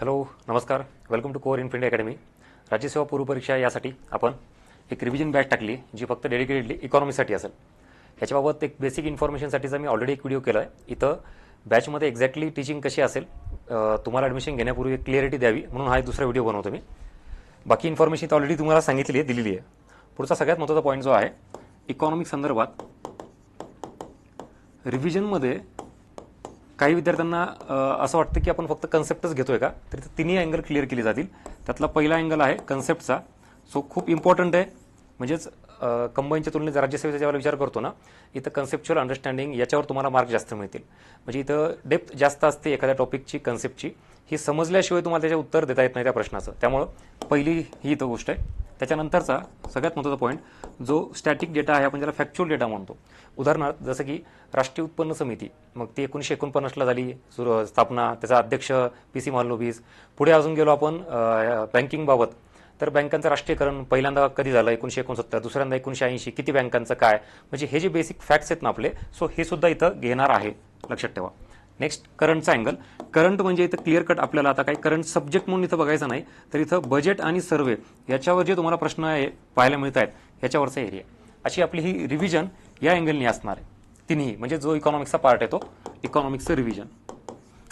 Hello नमस्कार. Welcome to Core In Academy राज्यसेवा पूर्व परीक्षा यासाठी आपण एक रिव्हिजन बॅच टाकली जी फक्त डेडिकेटेडली इकॉनॉमीसाठी असेल. ह्याच्याबाबत एक बेसिक इन्फॉर्मेशनसाठीचा मी ऑलरेडी एक व्हिडिओ केला आहे इथं बॅचमध्ये एक्झॅक्टली टीचिंग कशी असेल तुम्हाला ॲडमिशन घेण्यापूर्वी एक क्लिअरिटी द्यावी म्हणून हा एक दुसरा व्हिडिओ बनवतो मी. बाकी इन्फॉर्मेशन इथं ऑलरेडी तुम्हाला सांगितली आहे दिलेली आहे. पुढचा सगळ्यात महत्त्वाचा पॉईंट जो आहे इकॉनॉमिक संदर्भात रिव्हिजनमध्ये काही विद्यार्थ्यांना असं वाटतं की आपण फक्त कन्सेप्टच घेतोय का? तर तिन्ही अँगल क्लिअर केली जातील. त्यातला पहिला अँगल आहे कन्सेप्टचा सो खूप इम्पॉर्टंट आहे. म्हणजेच कंबाईनच्या तुलनेत राज्यसेवेचा ज्यावेळेला विचार करतो ना इथं कन्सेप्च्युअल अंडरस्टँडिंग याच्यावर तुम्हाला मार्क जास्त मिळतील. म्हणजे इथं डेप्थ जास्त असते एखाद्या टॉपिकची कन्सेप्टची ही समजल्याशिवाय तुम्हाला त्याचे उत्तर देता येत नाही त्या प्रश्नाचं. त्यामुळं पहिली ही इथं गोष्ट आहे. त्याच्यानंतरचा सगळ्यात महत्त्वाचा पॉईंट जो स्टॅटिक डेटा आहे आपण ज्याला फॅक्च्युअल डेटा म्हणतो. उदाहरणार्थ जसं की राष्ट्रीय उत्पन्न समिती मग ती एकोणीसशे एकोणपन्नासला झाली सुरू स्थापना त्याचा अध्यक्ष पी सी मालोबीस पुढे अजून गेलो आपण बँकिंगबाबत तर बँकांचं राष्ट्रीयकरण पहिल्यांदा कधी झालं? एकोणीशे एकोणसत्तर दुसऱ्यांदा एकोणीशे ऐंशी. किती बँकांचं काय? म्हणजे हे जे बेसिक फॅक्ट्स आहेत ना आपले सो हे सुद्धा इथं घेणार आहे. लक्षात ठेवा. नेक्स्ट करंटचा अँगल करंट म्हणजे इथं क्लिअर कट आपल्याला आता काही करंट सब्जेक्ट म्हणून इथं बघायचं नाही तर इथं बजेट आणि सर्वे याच्यावर जे तुम्हाला प्रश्न आहे पाहायला मिळत आहेत याच्यावरचा एरिया अशी आपली ही रिव्हिजन या अँगलनी असणार आहे. तिन्ही म्हणजे जो इकॉनॉमिक्सचा पार्ट आहे तो इकॉनॉमिक्सचं रिव्हिजन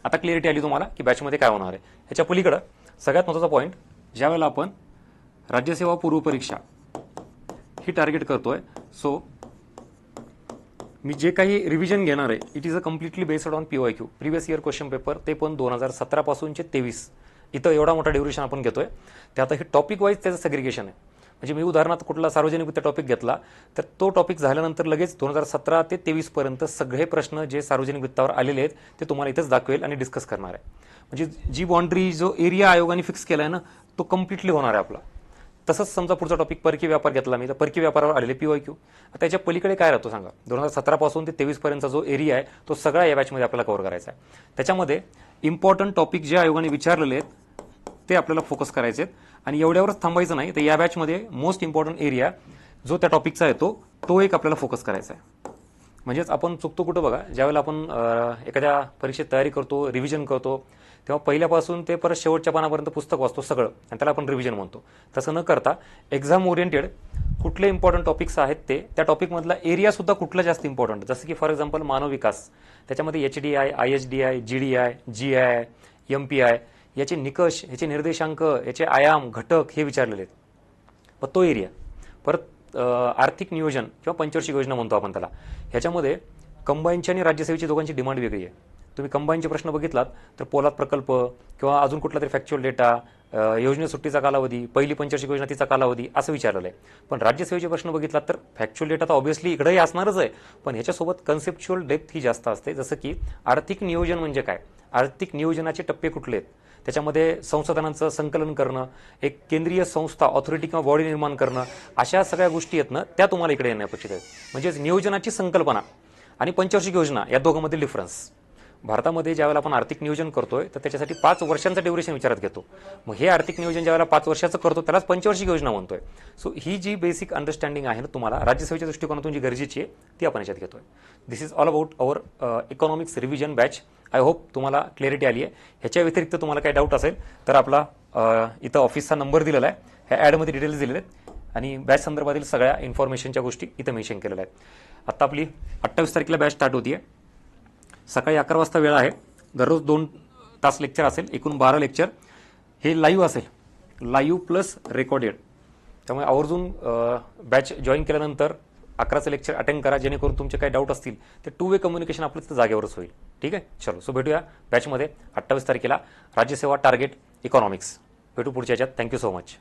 आता क्लिअरिटी आली तुम्हाला की बॅचमध्ये काय होणार आहे. ह्याच्या पलीकडं सगळ्यात महत्त्वाचा पॉईंट ज्यावेळेला आपण राज्यसेवा पूर्वपरीक्षा ही टार्गेट करतोय सो मी जे काही रिव्हिजन घेणार आहे it is a completely based on PYQ previous year question paper ते पण दोन हजार सतरापासूनचे तेवीस. इथं एवढा मोठा ड्युरेशन आपण घेतोय. त्यात हे टॉपिक वाईज त्याचं सेग्रिगेशन आहे. म्हणजे मी उदाहरणार्थ कुठला सार्वजनिक वित्त टॉपिक घेतला तर तो टॉपिक झाल्यानंतर लगेच दोन हजार सतरा ते तेवीसपर्यंत सगळे प्रश्न जे सार्वजनिक वित्तावर आलेले आहेत ते तुम्हाला इथंच दाखवेल आणि डिस्कस करणार आहे. म्हणजे जी बाउंड्री जो एरिया आयोगाने फिक्स केला आहे ना तो कम्प्लिटली होणार आहे आपला. तसंच समजा पुढचा टॉपिक परकी व्यापार घेतला मी तर परकी व्यापारावर आलेले पीवाय क्यू त्याच्या पलीकडे काय राहतो सांगा? दोन हजार सतरापासून ते तेवीसपर्यंतचा जो एरिया आहे तो सगळा या बॅचमध्ये आपल्याला कव्हर करायचा आहे. त्याच्यामध्ये इम्पॉर्टंट टॉपिक जे आयोगाने विचारलेले आहेत ते आपल्याला फोकस करायचे आहेत. आणि एवढ्यावरच थांबायचं नाही तर या बॅचमध्ये मोस्ट इम्पॉर्टंट एरिया जो त्या टॉपिकचा येतो तो एक आपल्याला फोकस करायचा आहे. म्हणजेच आपण चुकतो कुठं बघा ज्यावेळेला आपण एखाद्या परीक्षेत तयारी करतो रिव्हिजन करतो तेव्हा पहिल्यापासून ते परत शेवटच्या पानापर्यंत पुस्तक वाचतो सगळं आणि त्याला आपण रिव्हिजन म्हणतो. तसं न करता एक्झाम ओरिएंटेड कुठले इम्पॉर्टंट टॉपिक्स आहेत ते त्या टॉपिकमधला एरियासुद्धा कुठला जास्त इम्पॉर्टंट जसं की फॉर एक्झाम्पल मानव विकास त्याच्यामध्ये H D I I H D I G D I G I M P I याचे निकष याचे निर्देशांक याचे आयाम घटक हे विचारलेले आहेत. मग तो एरिया परत आर्थिक नियोजन किंवा पंचवर्षीय योजना म्हणतो आपण त्याला. ह्याच्यामध्ये कंबाईनची आणि राज्यसेवेची दोघांची डिमांड वेगळी आहे. तुम्ही कंबाईनचे प्रश्न बघितलात तर पोलाद प्रकल्प किंवा अजून कुठला तरी फॅक्च्युअल डेटा योजने सुट्टीचा कालावधी पहिली पंचवर्षीय योजना तिचा कालावधी असं विचारलेलं आहे पण राज्यसेवेचे प्रश्न बघितलात तर फॅक्च्युअल डेटा तर ऑब्व्हियसली इकडेही असणारच आहे. पण ह्याच्यासोबत कन्सेप्च्युअल डेप्थ ही जास्त असते. जसं की आर्थिक नियोजन म्हणजे काय? आर्थिक नियोजनाचे टप्पे कुठले आहेत? त्याच्यामध्ये संसाधनांचं संकलन करणं एक केंद्रीय संस्था ऑथॉरिटी किंवा बॉडी निर्माण करणं अशा सगळ्या गोष्टी आहेत ना त्या तुम्हाला इकडे येणे अपेक्षित आहेत. म्हणजेच नियोजनाची संकल्पना आणि पंचवार्षिक योजना या दोघांमधील डिफरन्स भारतामध्ये ज्यावेळेला आपण आर्थिक नियोजन करतोय तर त्याच्यासाठी पाच वर्षांचं ड्युरेशन विचारात घेतो. मग हे आर्थिक नियोजन ज्यावेळेला पाच वर्षाचं करतो त्यालाच पंचवर्षीय योजना म्हणतोय. सो ही जी बेसिक अंडरस्टँडिंग आहे ना तुम्हाला राज्यसेवेच्या दृष्टिकोनातून जी गरजेची आहे ती आपण याच्यात घेतोय. This is all about our economics revision batch I hope तुम्हाला क्लॅरिटी आली आहे. ह्याच्या व्यतिरिक्त तुम्हाला काही डाऊट असेल तर आपला uh, इथं ऑफिसचा नंबर दिलेला आहे. ह्या ॲडमध्ये डिटेल्स दिलेले आहेत. आणि बॅच संदर्भातील सगळ्या इन्फॉर्मेशनच्या गोष्टी इथं मेन्शन केलेल्या आहेत. आत्ता आपली अठ्ठावीस तारखेला बॅच स्टार्ट होती आहे सकाळी अकरा वाजता वेळ आहे. दररोज दोन तास लेक्चर असेल एकूण बारा लेक्चर हे लाईव्ह असेल. लाईव्ह प्लस रेकॉर्डेड त्यामुळे आवर्जून बॅच जॉईन केल्यानंतर अकराचं लेक्चर अटेंड करा जेणेकरून तुमचे काही डाऊट असतील ते टू वे कम्युनिकेशन आपलं तिथं जागेवरच होईल. ठीक आहे? चलो सो भेटूया बॅचमध्ये अठ्ठावीस तारखेला. राज्यसेवा टार्गेट इकॉनॉमिक्स भेटू पुढच्या याच्यात. Thank you so much